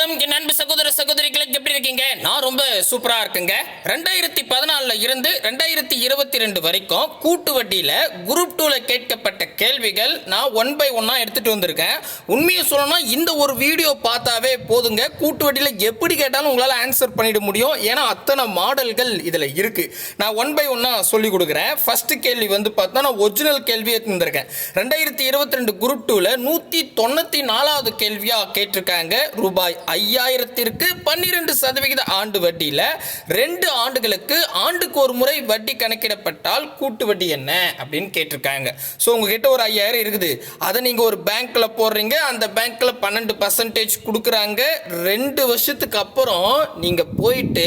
வணக்கம். என் அன்பு சகோதர சகோதரிகளுக்கு இருக்கீங்க. நான் ரொம்ப சூப்பரா இருக்குங்க. ரெண்டாயிரத்தி பதினாலுல இருந்து ரெண்டாயிரத்தி இருபத்தி ரெண்டு வரைக்கும் கூட்டு வட்டியில குரூப் டூல கேட்கப்பட்ட கேள்விகள் நான் ஒன் பை ஒன்னா எடுத்துட்டு வந்திருக்கேன். உண்மையை சொல்லணும்னா இந்த ஒரு வீடியோ பார்த்தாவே போதுங்க. கூட்டு வட்டியில எப்படி கேட்டாலும் உங்களால ஆன்சர் பண்ணிட முடியும். ஏன்னா அத்தனை மாடல்கள் இதுல இருக்கு. நான் ஒன் பை ஒன்னா சொல்லி கொடுக்குறேன். ஃபர்ஸ்ட் கேள்வி வந்து பார்த்தா நான் ஒரிஜினல் கேள்வி எடுத்துருக்கேன் ரெண்டாயிரத்தி இருபத்தி ரெண்டு குரூப் டூல நூத்தி தொண்ணூத்தி நாலாவது கேள்வியா கேட்டிருக்காங்க. ரூபாய் ஐயாயிரத்திற்கு பன்னிரெண்டு சதவிகித ஆண்டு வட்டியில ரெண்டு ஆண்டுகளுக்கு ஆண்டுக்கு ஒரு முறை வட்டி கணக்கிடப்பட்டால் கூட்டு வட்டி என்ன அப்படின்னு கேட்டிருக்காங்க. ஸோ உங்ககிட்ட ஒரு ஐயாயிரம் இருக்குது. அதை நீங்க ஒரு பேங்க்கில் போடுறீங்க. அந்த பேங்க்ல பன்னெண்டு பர்சன்டேஜ் கொடுக்குறாங்க. ரெண்டு வருஷத்துக்கு அப்புறம் நீங்க போயிட்டு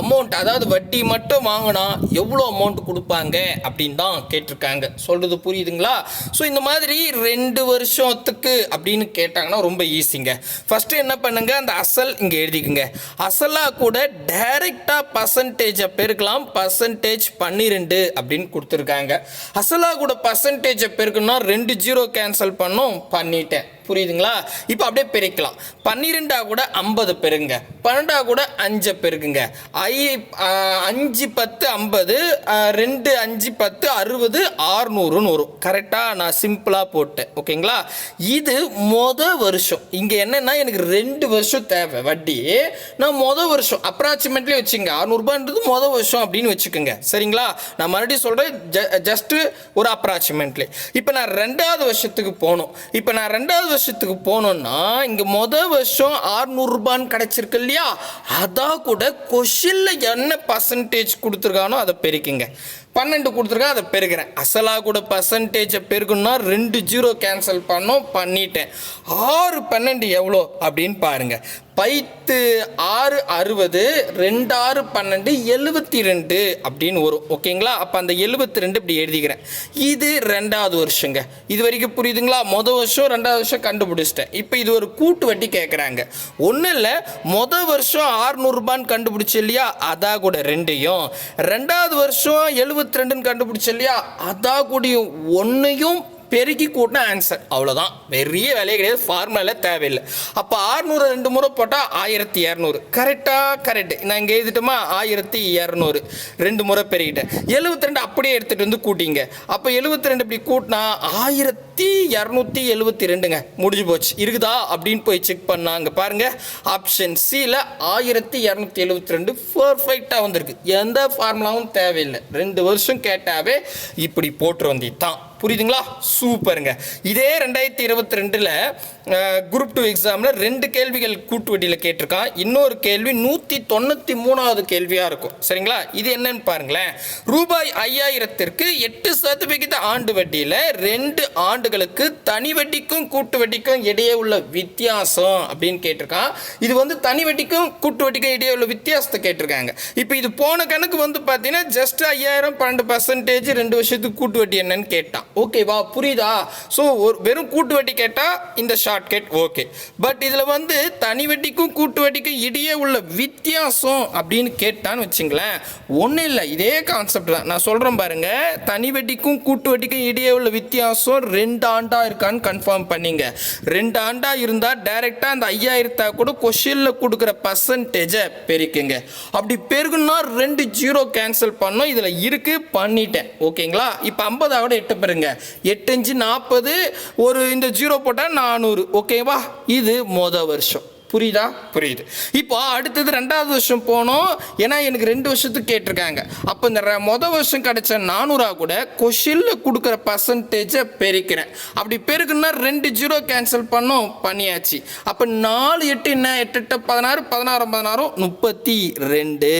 அமௌண்ட் அதாவது வட்டி மட்டும் வாங்கினா எவ்வளோ அமௌண்ட் கொடுப்பாங்க அப்படின்னு தான் கேட்டிருக்காங்க. சொல்றது புரியுதுங்களா? ஸோ இந்த மாதிரி ரெண்டு வருஷத்துக்கு அப்படின்னு கேட்டாங்கன்னா ரொம்ப ஈஸிங்க ஃபஸ்ட்டு என்ன பண்ணுங்க? அந்த அசல் இங்கே எழுதிக்குங்க. அசல் கூட டைரக்டா பர்சன்டேஜை பெருக்கலாம். பர்சன்டேஜ் பன்னிரெண்டு அப்படின்னு கொடுத்துருக்காங்க. அசலா கூட பர்சன்டேஜை பெருக்கணும்னா ரெண்டு ஜீரோ கேன்சல் பண்ணும். பண்ணிட்டேன். புரியுதுங்களா? இப்போ அப்படியே பெருக்கலாம். பன்னிரெண்டா கூட ஐம்பது பெருங்க. பன்னெண்டா கூட அஞ்சை பெருக்குங்க ஐ அஞ்சு பத்து ஐம்பது ரெண்டு அஞ்சு பத்து அறுபது ஆறுநூறுன்னு வரும். கரெக்டாக நான் சிம்பிளாக போட்டேன். ஓகேங்களா? இது மொத வருஷம். இங்கே என்னென்னா எனக்கு ரெண்டு வருஷம் தேவை. வட்டி. நான் மொதல் வருஷம். அப்ராக்சிமேட்லி வச்சுங்க. அறுநூறுபான்றது மொதல் வருஷம் அப்படின்னு வச்சுக்கோங்க. சரிங்களா? நான் மறுபடியும் சொல்கிறேன் ஜ ஜஸ்ட்டு ஒரு அப்ராக்சிமேட்லி இப்போ நான் ரெண்டாவது வருஷத்துக்கு போகணும். இப்போ நான் ரெண்டாவது வருஷத்துக்கு போனோம்னா இங்கே மொதல் வருஷம் ஆறுநூறுபான்னு கிடச்சிருக்கு இல்லையா? அதான் கூட கொஷினில் என்ன பர்சன்டேஜ் கொடுத்துருக்கானோ அதை பெருக்கிங்க. பன்னெண்டு கொடுத்துருக்கேன் அதை பெருக்கிறேன். அசலாக கூட பர்சன்டேஜை பெருக்கணும்னா ரெண்டு ஜீரோ கேன்சல் பண்ணோம் பண்ணிட்டேன். ஆறு பன்னெண்டு எவ்வளோ அப்படின்னு பாருங்க. பைத்து ஆறு அறுபது ரெண்டு ஆறு பன்னெண்டு எழுபத்தி ரெண்டு அப்படின்னு வரும். ஓகேங்களா அப்போ அந்த எழுபத்தி ரெண்டு இப்படி எழுதிக்கிறேன். இது ரெண்டாவது வருஷங்க. இது வரைக்கும் புரியுதுங்களா? மொதல் வருஷம் ரெண்டாவது வருஷம் கண்டுபிடிச்சிட்டேன். இப்போ இது ஒரு கூட்டு வட்டி கேட்குறாங்க ஒன்றும் இல்லை மொதல் வருஷம் ஆறுநூறுபான்னு கண்டுபிடிச்சி இல்லையா? அதான் கூட ரெண்டையும். ரெண்டாவது வருஷம் எழுபத்தி ரெண்டுன்னு கண்டுபிடிச்சி இல்லையா? அதான் கூடயும் ஒன்றையும் பெருக்கி கூட்டின ஆன்சர் அவ்வளோதான் பெரிய வேலையே கிடையாது. ஃபார்முலாவில் தேவையில்லை. அப்போ ஆறுநூறு ரெண்டு முறை போட்டால் ஆயிரத்தி இரநூறு. கரெக்டாக கரெக்ட் நான் இங்கே எழுதிட்டோமா? ஆயிரத்தி இரநூறு. ரெண்டு முறை பெருகிட்டேன். எழுபத்தி ரெண்டு அப்படியே எடுத்துகிட்டு வந்து கூட்டிங்க. அப்போ எழுபத்தி ரெண்டு இப்படி கூட்டினா ஆயிரத்தி இரநூத்தி எழுபத்தி ரெண்டுங்க முடிஞ்சு போச்சு. இருக்குதா? அப்படின்னு போய் செக் பண்ணாங்க. பாருங்க. ஆப்ஷன் சியில் ஆயிரத்தி இரநூத்தி எழுபத்தி ரெண்டு பர்ஃபெக்டாக வந்திருக்கு. எந்த ஃபார்முலாவும் தேவையில்லை. ரெண்டு வருஷம் கேட்டாவே இப்படி போட்டு வந்தி தான். புரியுதுங்களா? சூப்பருங்க இதே ரெண்டாயிரத்தி இருபத்தி ரெண்டில் குரூப் டூ எக்ஸாமில் ரெண்டு கேள்விகள் கூட்டு வட்டியில் கேட்டிருக்கான் இன்னொரு கேள்வி நூற்றி தொண்ணூற்றி மூணாவது கேள்வியாக இருக்கும். சரிங்களா? இது என்னன்னு பாருங்களேன். ரூபாய் ஐயாயிரத்திற்கு எட்டு சதவிகித ஆண்டு வட்டியில் ரெண்டு ஆண்டுகளுக்கு தனி வட்டிக்கும் கூட்டு வட்டிக்கும் இடையே உள்ள வித்தியாசம் அப்படின்னு கேட்டிருக்கான் இது வந்து தனி வட்டிக்கும் கூட்டு வட்டிக்கும் இடையே உள்ள வித்தியாசத்தை கேட்டிருக்காங்க. இப்போ இது போன கணக்கு வந்து பார்த்தீங்கன்னா ஜஸ்ட் ஐயாயிரம் பன்னெண்டு பர்சன்டேஜ் ரெண்டு வருஷத்துக்கு கூட்டு வட்டி என்னன்னு கேட்டான். ஓகேவா புரியுதா? ஸோ ஒரு வெறும் கூட்டு வட்டி கேட்டால் இந்த ஷார்ட்கட் ஓகே பட் இதில் வந்து தனி வட்டிக்கும் கூட்டு வட்டிக்கும் இடையே உள்ள வித்தியாசம் அப்படின்னு கேட்டான்னு வச்சுங்களேன் ஒன்றும் இல்லை. இதே கான்செப்ட் தான். நான் சொல்கிறேன் பாருங்கள் தனி வட்டிக்கும் கூட்டு வட்டிக்கும் இடையே உள்ள வித்தியாசம் ரெண்டு ஆண்டாக இருக்கான்னு கன்ஃபார்ம் பண்ணிங்க. ரெண்டு ஆண்டாக இருந்தால் டைரெக்டாக அந்த ஐயாயிரத்தா கூட கொஷினில் கொடுக்குற பர்சன்டேஜை பெருக்குங்க. அப்படி பெருகுன்னா ரெண்டு ஜீரோ கேன்சல் பண்ணோம். இதில் இருக்கு பண்ணிட்டேன். ஓகேங்களா? இப்போ ஐம்பதாவோட எட்டு பெறுங்க எட்டு அஞ்சு நாற்பது ஒரு இந்த ஜீரோ போட்டால் நானூறு. ஓகேவா? இது மொதல் வருஷம். புரியுதா? புரியுது. இப்போ அடுத்தது ரெண்டாவது வருஷம் போனோம். ஏன்னா எனக்கு ரெண்டு வருஷத்துக்கு கேட்டிருக்காங்க. அப்போ இந்த மொதல் வருஷம் கிடைச்ச நானூறா கூட கொஷினில் கொடுக்குற பர்சன்டேஜை பெருக்கிறேன் அப்படி பெருக்குன்னா ரெண்டு ஜீரோ கேன்சல் பண்ணோம் பண்ணியாச்சு. அப்போ நாலு எட்டு என்ன? எட்டு எட்டு பதினாறு பதினாறு பதினாறும் முப்பத்தி ரெண்டு.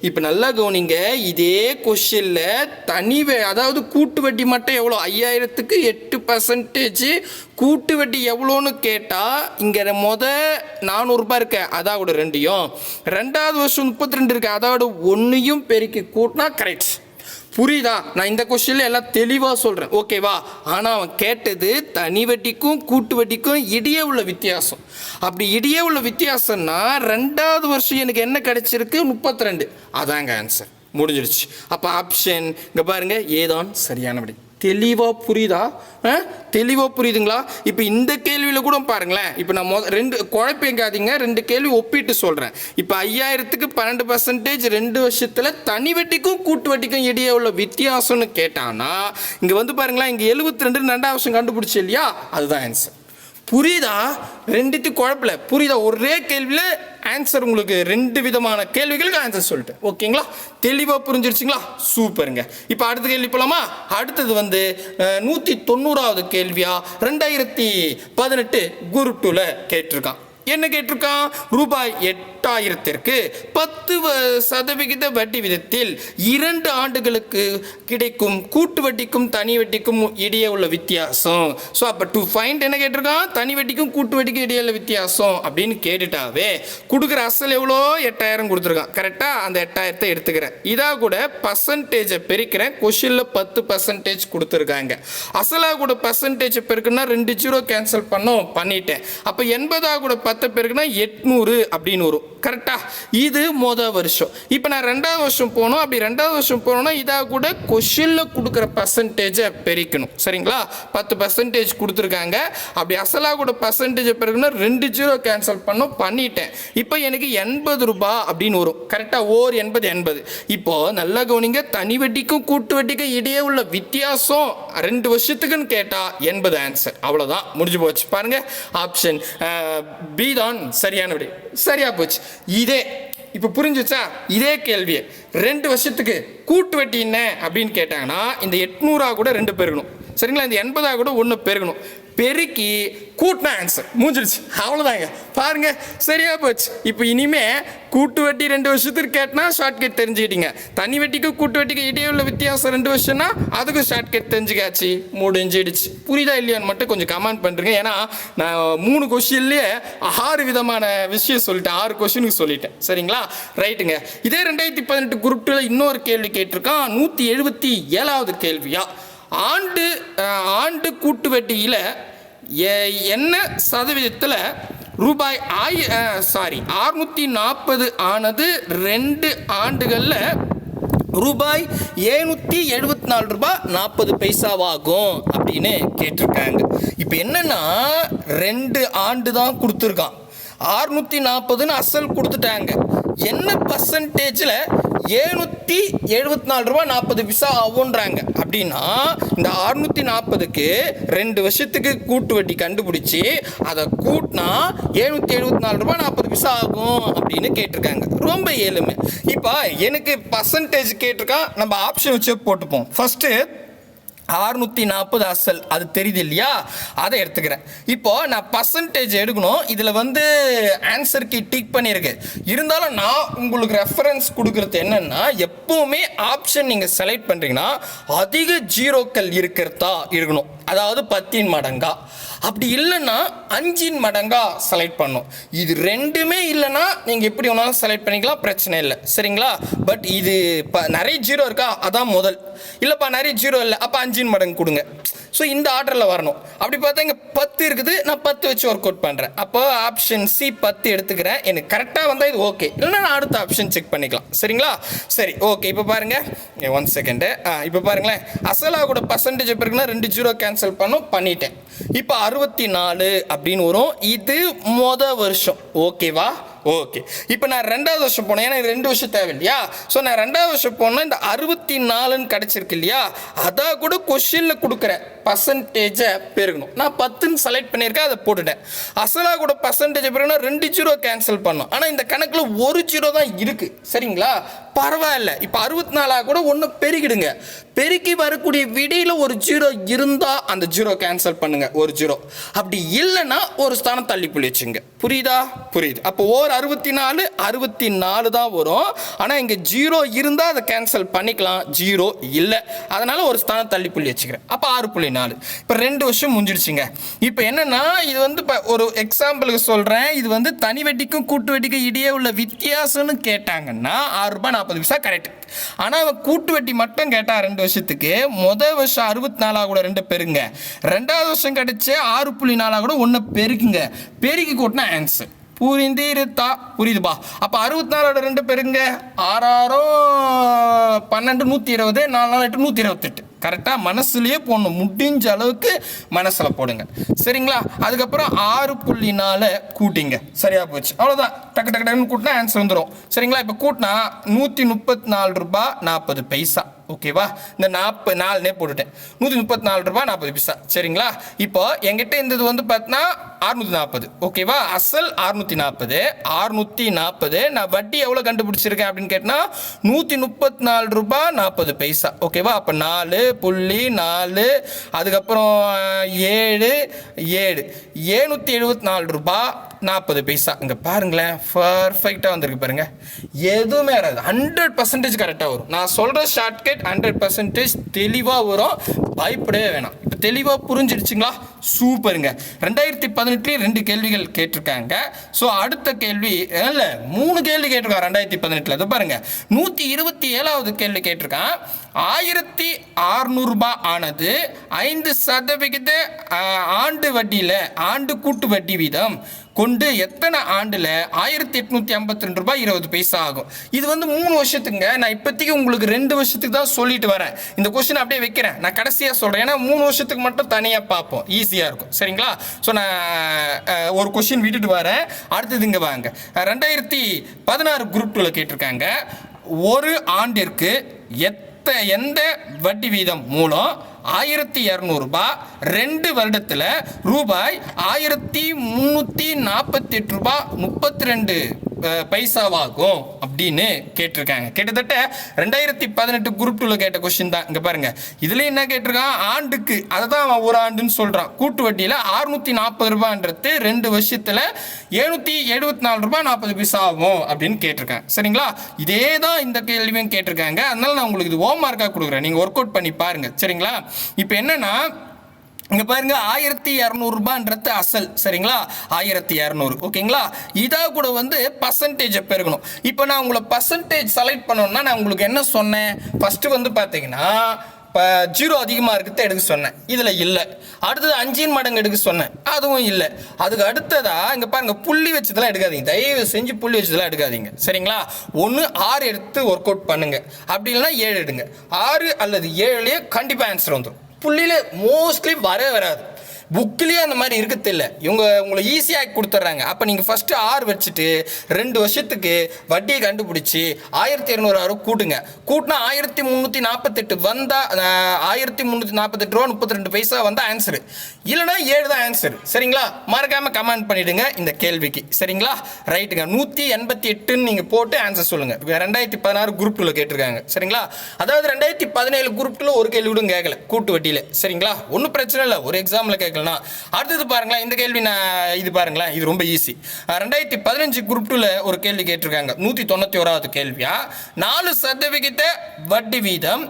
இப்போ நல்லா கவனிங்க இதே கொஷினில் தனி வே- அதாவது கூட்டு வட்டி மட்டும் எவ்வளோ? ஐயாயிரத்துக்கு எட்டு பர்சன்டேஜ் கூட்டு வட்டி எவ்வளோன்னு கேட்டால் இங்கே மொத நானூறுரூபா இருக்க அதாவது ரெண்டையும். ரெண்டாவது வருஷம் முப்பத்தி ரெண்டு இருக்கு அதாவது ஒன்றையும் பெருக்கி கூட்டினா கரெக்ட் புரியுதா? நான் இந்த கொஸ்டின்ல எல்லாம் தெளிவாக சொல்கிறேன் ஓகேவா ஆனால் அவன் கேட்டது தனி வட்டிக்கும் கூட்டு வட்டிக்கும் இடையே உள்ள வித்தியாசம். அப்படி இடையே உள்ள வித்தியாசம்னா ரெண்டாவது வருஷம் எனக்கு என்ன கிடைச்சிருக்கு? முப்பத்தி ரெண்டு அதாங்க ஆன்சர் முடிஞ்சிருச்சு. அப்போ ஆப்ஷன் இங்கே பாருங்கள் ஏதான் சரியான தெளிவாக புரியுதா? ஆ? தெளிவாக புரியுதுங்களா? இப்போ இந்த கேள்வியில் கூட பாருங்களேன். இப்போ நான் மொ ரெண்டு குழப்பிக்காதீங்க ரெண்டு கேள்வி ஒப்பிட்டு சொல்கிறேன் இப்போ ஐயாயிரத்துக்கு பன்னெண்டு பர்சன்டேஜ் ரெண்டு வருஷத்தில் தனி வட்டிக்கும் கூட்டு வட்டிக்கும் இடையே உள்ள வித்தியாசம்னு கேட்டானா இங்கே வந்து பாருங்களேன் இங்கே எழுபத்தி ரெண்டு ரெண்டாவது வருஷம் கண்டுபிடிச்சி இல்லையா? அதுதான் ஆன்சர் புரியுதா? ரெண்டுத்தையும் குழப்பல. புரியுதா? ஒரே கேள்வியில் ஆன்சர் உங்களுக்கு ரெண்டு விதமான கேள்விகளுக்கு ஆன்சர் சொல்லிட்டேன். ஓகேங்களா? தெளிவாக புரிஞ்சிருச்சுங்களா? சூப்பருங்க. இப்போ அடுத்த கேள்வி போகலாமா அடுத்தது வந்து நூற்றி தொண்ணூறாவது கேள்வியாக ரெண்டாயிரத்தி பதினெட்டு குரு டூவில் கேட்டிருக்கான். என்ன கேட்டிருக்கான்? ரூபாய் எட்டாயிரத்திற்கு பத்து வ- சதவிகித வட்டி விதத்தில் இரண்டு ஆண்டுகளுக்கு கிடைக்கும் கூட்டு வட்டிக்கும் தனி வட்டிக்கும் இடையே உள்ள வித்தியாசம். ஸோ அப்போ டூ ஃபைண்ட் என்ன கேட்டிருக்கான்? தனி வட்டிக்கும் கூட்டு வட்டிக்கும் இடையே உள்ள வித்தியாசம் அப்படின்னு கேட்டுட்டாவே கொடுக்குற அசல் எவ்வளோ? எட்டாயிரம் கொடுத்துருக்கான். கரெக்டாக அந்த எட்டாயிரத்தை எடுத்துக்கிறேன். இதாக கூட பர்சன்டேஜை பெருக்கிறேன். கொஷினில் பத்து பர்சன்டேஜ் கொடுத்துருக்காங்க. அசலாக கூட பர்சன்டேஜ் பெருக்குன்னா ரெண்டு ஜீரோ கேன்சல் பண்ணோம் பண்ணிட்டேன். அப்போ எண்பதாக கூட பத்து பெருக்குன்னா எட்நூறு அப்படின்னு வரும். கரெக்டாக இது மொதல் வருஷம். இப்போ நான் ரெண்டாவது வருஷம் போனோம். அப்படி ரெண்டாவது வருஷம் போனோன்னா இதாக கூட கொஷினில் கொடுக்குற பர்சன்டேஜை பெருக்கணும். சரிங்களா? பத்து பர்சன்டேஜ் கொடுத்துருக்காங்க. அப்படி அசலாக கூட பர்சன்டேஜ் பெருக்குன்னா ரெண்டு ஜீரோ கேன்சல் பண்ணோம் பண்ணிட்டேன். இப்போ எனக்கு எண்பது ரூபாய் அப்படின்னு வரும். கரெக்டாக ஓர் எண்பது எண்பது. இப்போ நல்லா கவனிங்க. தனி வட்டிக்கும் கூட்டு வட்டிக்கும் இடையே உள்ள வித்தியாசம் ரெண்டு வருஷத்துக்குன்னு கேட்டால் எண்பது ஆன்சர் அவ்வளோதான் முடிஞ்சு போச்சு. பாருங்கள் ஆப்ஷன் பி தான் சரியான விடை. சரியா போச்சு. இதே இப்போ புரிஞ்சுச்சா? இதே கேள்வியை. ரெண்டு வருஷத்துக்கு கூட்டு வட்டி என்ன அப்படின்னு கேட்டாங்கன்னா இந்த எட்நூறா கூட ரெண்டு பெருகணும் சரிங்களா? இந்த எண்பதாக கூட ஒன்று பெருகணும். பெருக்கி கூட்டின ஆன்சர் மூஞ்சிடுச்சு அவ்வளோதாங்க பாருங்க சரியா போச்சு. இப்போ இனிமே கூட்டு வட்டி ரெண்டு வருஷத்துக்கு கேட்டினா ஷார்ட்கட் தெரிஞ்சுக்கிட்டீங்க. தனி வட்டிக்கும் கூட்டு வட்டிக்கும் இடையே உள்ள வித்தியாசம் ரெண்டு வருஷம்னா அதுக்கும் ஷார்ட்கட் தெரிஞ்சுக்காச்சு முடிஞ்சிடுச்சு. புரியுதா இல்லையான்னு மட்டும் கொஞ்சம் கமெண்ட் பண்ணுறேங்க ஏன்னா நான் மூணு கொஷின்லேயே ஆறு விதமான விஷயம் சொல்லிட்டேன். ஆறு கொஷினுக்கு சொல்லிட்டேன். சரிங்களா? ரைட்டுங்க. இதே ரெண்டாயிரத்தி பதினெட்டு குரூப் டூவில் இன்னொரு கேள்வி கேட்டிருக்கான். நூற்றி எழுபத்தி ஏழாவது கேள்வியா? ஆண்டு ஆண்டு கூட்டு வட்டியில் எ- என்ன சதவீதத்தில் ரூபாய் ஆய் சாரி அறுநூற்றி நாற்பது ஆனது ரெண்டு ஆண்டுகளில் ரூபாய் ஏழ்நூற்றி எழுபத்தி நாலு ரூபாய் நாற்பது பைசாவாகும் அப்படின்னு கேட்டிருக்காங்க. இப்போ என்னென்னா ரெண்டு ஆண்டு தான் கொடுத்துருக்கான். அறுநூற்றி நாற்பதுன்னு அசல் கொடுத்துட்டாங்க. என்ன பர்சன்டேஜில் ஏழ்நூற்றி எழுபத்தி நாலு ரூபா நாற்பது பைசா ஆகுன்றாங்க அப்படின்னா இந்த அறுநூற்றி நாற்பதுக்கு ரெண்டு வருஷத்துக்கு கூட்டு வட்டி கண்டுபிடிச்சி அதை கூட்டினா ஏழ்நூற்றி எழுபத்தி நாலு ரூபா நாற்பது பைசா ஆகும் அப்படின்னு கேட்டிருக்காங்க. ரொம்ப ஏழுமை. இப்போ எனக்கு பர்சன்டேஜ் கேட்டிருக்கா? நம்ம ஆப்ஷன் வச்சு போட்டுப்போம். ஃபஸ்ட்டு அறுநூத்தி நாற்பது அசல். அது தெரியுது இல்லையா? அதை எடுத்துக்கிறேன். இப்போ நான் பர்சன்டேஜ் எடுக்கணும். இதில் வந்து ஆன்சருக்கு டிக் பண்ணியிருக்கு. இருந்தாலும் நான் உங்களுக்கு ரெஃபரன்ஸ் கொடுக்குறது என்னன்னா எப்பவுமே ஆப்ஷன் நீங்கள் செலக்ட் பண்ணுறீங்கன்னா அதிக ஜீரோக்கள் இருக்கிறதா இருக்கணும். அதாவது பத்தின் மடங்கா. அப்படி இல்லைன்னா அஞ்சின் மடங்கா செலக்ட் பண்ணும். இது ரெண்டுமே இல்லைன்னா நீங்கள் எப்படி வேணாலும் செலக்ட் பண்ணிக்கலாம் பிரச்சனை இல்லை. சரிங்களா? பட் இது இப்போ நிறைய ஜீரோ இருக்கா? அதான் முதல். இல்லைப்பா நிறைய ஜீரோ இல்லை. அப்போ அஞ்சின் மடங்கு கொடுங்க. ஸோ இந்த ஆர்டரில் வரணும். அப்படி பார்த்தா இங்கே பத்து இருக்குது. நான் பத்து வச்சு ஒர்க் அவுட் பண்ணுறேன் அப்போ ஆப்ஷன் சி பத்து எடுத்துக்கிறேன். எனக்கு கரெக்டாக வந்தால் இது ஓகே இல்லைன்னா நான் அடுத்த ஆப்ஷன் செக் பண்ணிக்கலாம். சரிங்களா? சரி ஓகே இப்போ பாருங்கள் ஒன் செகண்டு இப்போ பாருங்களேன். அசலா கூட பர்சன்டேஜ் இருக்குன்னா ரெண்டு ஜீரோ கேன்சல் பண்ணும் பண்ணிட்டேன். இப்போ அறுபத்தி நாலு அப்படின்னு வரும். இது மொதல் வருஷம். ஓகேவா ஓகே இப்போ நான் ரெண்டாவது வருஷம் போனேன். ஏன்னா ரெண்டு வருஷம் தேவை இல்லையா ஸோ நான் ரெண்டாவது வருஷம் போனால் இந்த அறுபத்தி நாலுன்னு கிடச்சிருக்கு இல்லையா? அதான் கூட கொஷினில் கொடுக்குற பர்சன்டேஜை பெருகணும். நான் பத்துன்னு செலக்ட் பண்ணியிருக்கேன். அதை போட்டுட்டேன். அசலாக கூட பர்சன்டேஜ் பெருகணும் ரெண்டு ஜீரோ கேன்சல் பண்ணோம். ஆனால் இந்த கணக்கில் ஒரு ஜீரோ தான் இருக்குது சரிங்களா? பரவாயில்ல. இப்போ அறுபத்தி நாலாக கூட ஒன்று பெருகிடுங்க. பெருக்கி வரக்கூடிய விடையில் ஒரு ஜீரோ இருந்தால் அந்த ஜீரோ கேன்சல் பண்ணுங்கள் ஒரு ஜீரோ அப்படி இல்லைன்னா ஒரு ஸ்தானம் தள்ளி புள்ளி வச்சுங்க. புரியுதா? புரியுது. அப்போ ஓர் அறுபத்தி நாலு அறுபத்தி நாலு தான் வரும். ஆனால் இங்கே ஜீரோ இருந்தால் அதை கேன்சல் பண்ணிக்கலாம். ஜீரோ இல்லை. அதனால் ஒரு ஸ்தானம் தள்ளி புள்ளி வச்சுக்கிறேன். அப்போ ஆறு புள்ளி நாலு. இப்போ ரெண்டு வருஷம் முடிஞ்சிடுச்சுங்க. இப்போ என்னென்னா இது வந்து இப்போ ஒரு எக்ஸாம்பிளுக்கு சொல்கிறேன் இது வந்து தனி வெட்டிக்கும் கூட்டு வெட்டிக்கும் இடையே உள்ள வித்தியாசம்னு கேட்டாங்கன்னா ஆறு ரூபாய் நாற்பது பைசா கரெக்ட் ஆனால் அவன் கூட்டு வெட்டி மட்டும் கேட்டால் ரெண்டு வருஷத்துக்கு முதல் வருஷம் அறுபத்தி நாலாக கூட ரெண்டு பெருங்க. ரெண்டாவது வருஷம் கிடைச்சி ஆறு புள்ளி நாலாக கூட ஒன்று பெருக்குங்க. பெருக்கி கூட்டினா ஆன்சர் புரிந்திருத்தா? புரியுதுப்பா. அப்போ அறுபத்தி நாலோட ரெண்டு பெருங்க. ஆறாயிரம் பன்னெண்டு நூற்றி இருபது நாலு நாலு எட்டு நூற்றி இருபத்தெட்டு கரெக்டாக மனசுலேயே போடணும். முடிஞ்ச அளவுக்கு மனசில் போடுங்க. சரிங்களா? அதுக்கப்புறம் ஆறு புள்ளி நாலு கூட்டிங்க. சரியாக போச்சு. அவ்வளோதான் டக்கு டக்கு டக்குன்னு கூட்டினா ஆன்சர் வந்துடும் சரிங்களா? இப்போ கூட்டினா நூற்றி முப்பத்தி நாலு ரூபாய் நாற்பது பைசா. ஓகேவா இந்த நாற்பது நாலுனே போட்டுட்டேன். நூற்றி முப்பத்தி நாலு ரூபா நாற்பது பைசா. சரிங்களா? இப்போ என்கிட்ட இருந்தது வந்து பார்த்தீங்கன்னா அறுநூத்தி நாற்பது ஓகேவா அசல் அறுநூற்றி நாற்பது அறுநூத்தி நாற்பது நான் வட்டி எவ்வளோ கண்டுபிடிச்சிருக்கேன் அப்படின்னு கேட்டால் நூற்றி முப்பத்தி நாலு ரூபா நாற்பது பைசா. ஓகேவா அப்போ நாலு புள்ளி நாலு அதுக்கப்புறம் ஏழு ஏழு. ஏழ்நூற்றி எழுபத்தி நாலு ரூபாய் நாற்பது பைசா. இங்கே பாருங்களேன் பர்ஃபெக்டாக வந்திருக்கு பாருங்க. எதுவுமே வராது. ஹண்ட்ரட் பர்சன்டேஜ் கரெக்டாக வரும். நான் சொல்கிற ஷார்ட்கட் ஹண்ட்ரட் பர்சன்டேஜ் தெளிவாக வரும். பயப்படவே வேணாம். இப்போ தெளிவாக புரிஞ்சிடுச்சுங்களா? சூப்பருங்க. ரெண்டாயிரத்தி பதினெட்டுலேயும் ரெண்டு கேள்விகள் கேட்டிருக்காங்க. ஸோ அடுத்த கேள்வி இல்லை மூணு கேள்வி கேட்டிருக்கான் ரெண்டாயிரத்தி பதினெட்டில். இதை பாருங்கள் நூற்றி இருபத்தி ஏழாவது கேள்வி கேட்டிருக்கான். ஆயிரத்தி அறுநூறுபா ஆனது ஐந்து சதவிகித ஆண்டு வட்டியில் ஆண்டு கூட்டு வட்டி வீதம் கொண்டு எத்தனை ஆண்டில் ஆயிரத்தி எட்நூத்தி ஐம்பத்தி ரெண்டு ரூபாய் இருபது பைசா ஆகும். இது வந்து மூணு வருஷத்துக்குங்க. நான் இப்போதைக்கு உங்களுக்கு ரெண்டு வருஷத்துக்கு தான் சொல்லிட்டு வரேன். இந்த கொஸ்டின் அப்படியே வைக்கிறேன். நான் கடைசியாக சொல்கிறேன் ஏன்னா மூணு வருஷத்துக்கு மட்டும் தனியாக பார்ப்போம். ஈஸியாக இருக்கும். சரிங்களா? ஸோ நான் ஒரு கொஸ்டின் விட்டுட்டு வரேன். அடுத்தது இங்கே வாங்க. ரெண்டாயிரத்தி பதினாறு குரூப் டூவில் கேட்டிருக்காங்க. ஒரு ஆண்டிற்கு எத்த எந்த வட்டி வீதம் மூலம் ஆயிரத்தி இரநூறுபா ரெண்டு வருடத்தில் ரூபாய் ஆயிரத்தி முந்நூற்றி நாற்பத்தி எட்டு ரூபாய் முப்பத்தி ரெண்டு. பைசாவாகும் அப்படின்னு கேட்டிருக்காங்க. கிட்டத்தட்ட ரெண்டாயிரத்தி பதினெட்டு குரூப் டூவில் கேட்ட கொஸ்டின் தான். இங்கே பாருங்கள் இதுலேயும் என்ன கேட்டிருக்கான்? ஆண்டுக்கு அதை தான் அவன் ஒரு ஆண்டுன்னு சொல்கிறான் கூட்டு வட்டியில் அறுநூற்றி நாற்பது ரூபான்றது ரெண்டு வருஷத்தில் எழுநூற்றி எழுபத்தி நாலு ரூபாய் நாற்பது பைசா ஆகும் அப்படின்னு கேட்டிருக்காங்க சரிங்களா? இதே தான் இந்த கேள்வியும் கேட்டிருக்காங்க. அதனால நான் உங்களுக்கு இது ஹோம் மார்க்காக கொடுக்குறேன். நீங்கள் ஒர்க் அவுட் பண்ணி பாருங்கள் சரிங்களா? இப்போ என்னென்னா இங்க பாருங்க ஆயிரத்தி இரநூறுபான்றது அசல் சரிங்களா? ஆயிரத்தி இரநூறு ஓகேங்களா? இதா கூட வந்து பர்சன்டேஜை பெருகணும். இப்போ நான் உங்களை பர்சன்டேஜ் செலக்ட் பண்ணணும்னா நான் உங்களுக்கு என்ன சொன்னேன்? ஃபர்ஸ்ட் வந்து பார்த்தீங்கன்னா இப்போ ஜீரோ அதிகமாக இருக்கிறத எடுக்க சொன்னேன். இதில் இல்லை. அடுத்தது அஞ்சின் மடங்கு எடுக்க சொன்னேன். அதுவும் இல்லை. அதுக்கு அடுத்ததா இங்கே பாருங்க புள்ளி வச்சதெல்லாம் எடுக்காதீங்க. தயவு செஞ்சு புள்ளி வச்சதெல்லாம் எடுக்காதீங்க. சரிங்களா? ஒன்று ஆறு எடுத்து ஒர்க் அவுட் பண்ணுங்க. அப்படி இல்லைன்னா ஏழு எடுங்க. ஆறு அல்லது ஏழுலேயே கண்டிப்பாக ஆன்சர் வந்துடும் புள்ளியில் மோஸ்ட்லி வரவே வராது புக்லேயே அந்த மாதிரி இருக்குது இவங்க உங்களை ஈஸியாக கொடுத்துட்றாங்க அப்போ நீங்கள் ஃபஸ்ட்டு ஆறு வச்சுட்டு ரெண்டு வருஷத்துக்கு வட்டியை கண்டுபிடிச்சி ஆயிரத்தி இரநூறு ஆறு கூட்டுங்க. கூட்டினா ஆயிரத்தி முந்நூற்றி நாற்பத்தெட்டு வந்தால் ஆயிரத்தி முந்நூற்றி நாற்பத்தெட்டு ரூபா முப்பத்தி ரெண்டு பைசா வந்தால் ஆன்சரு இல்லைனா ஏழு தான் ஆன்சர் சரிங்களா? மறக்காமல் கமெண்ட் பண்ணிவிடுங்க இந்த கேள்விக்கு. சரிங்களா? ரைட்டுங்க நூற்றி எண்பத்தி எட்டுன்னு நீங்கள் போட்டு ஆன்சர் சொல்லுங்கள் ரெண்டாயிரத்தி பதினாறு குரூப் டூவில் கேட்டிருக்காங்க. சரிங்களா? அதாவது ரெண்டாயிரத்தி பதினேழு குரூப் டூவில் ஒரு கேள்வி கூட கேட்கல கூட்டு வட்டியில். சரிங்களா? ஒன்றும் பிரச்சனை இல்லை. ஒரு எக்ஸாமில் கேட்கலனா அடுத்தது பாருங்களேன் இந்த கேள்வி நான் இது பாருங்களேன் இது ரொம்ப ஈஸி ரெண்டாயிரத்தி பதினஞ்சு குரூப் டூவில் ஒரு கேள்வி கேட்டிருக்காங்க. நூற்றி தொண்ணூற்றி ஓராவது கேள்வியா? நாலு சதவிகித வட்டி வீதம்